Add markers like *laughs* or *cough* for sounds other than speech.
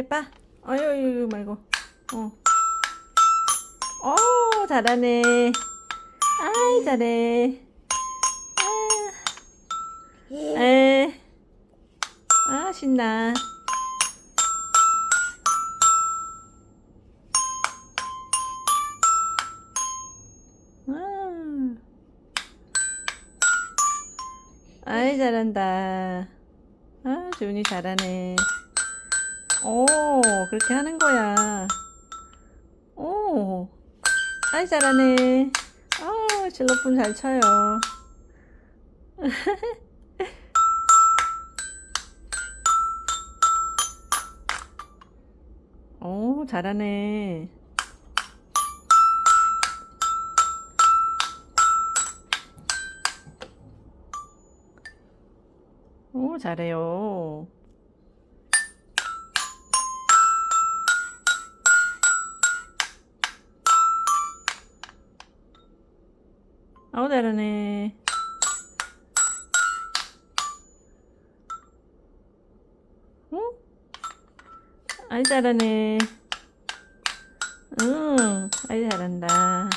해봐. 어유, 말고. 어. 오, 잘하네. 아이, 잘해. 아, 에. 아, 신나. 아. 아이, 잘한다. 아, 주은이 잘하네. 오, 그렇게 하는 거야. 오, 아이, 잘하네. 아, 실로폰 잘 쳐요. *laughs* 오, 잘하네. 오, 잘해요. 아우, 잘하네. 응? 아이, 잘하네. 응, 아이, 잘한다.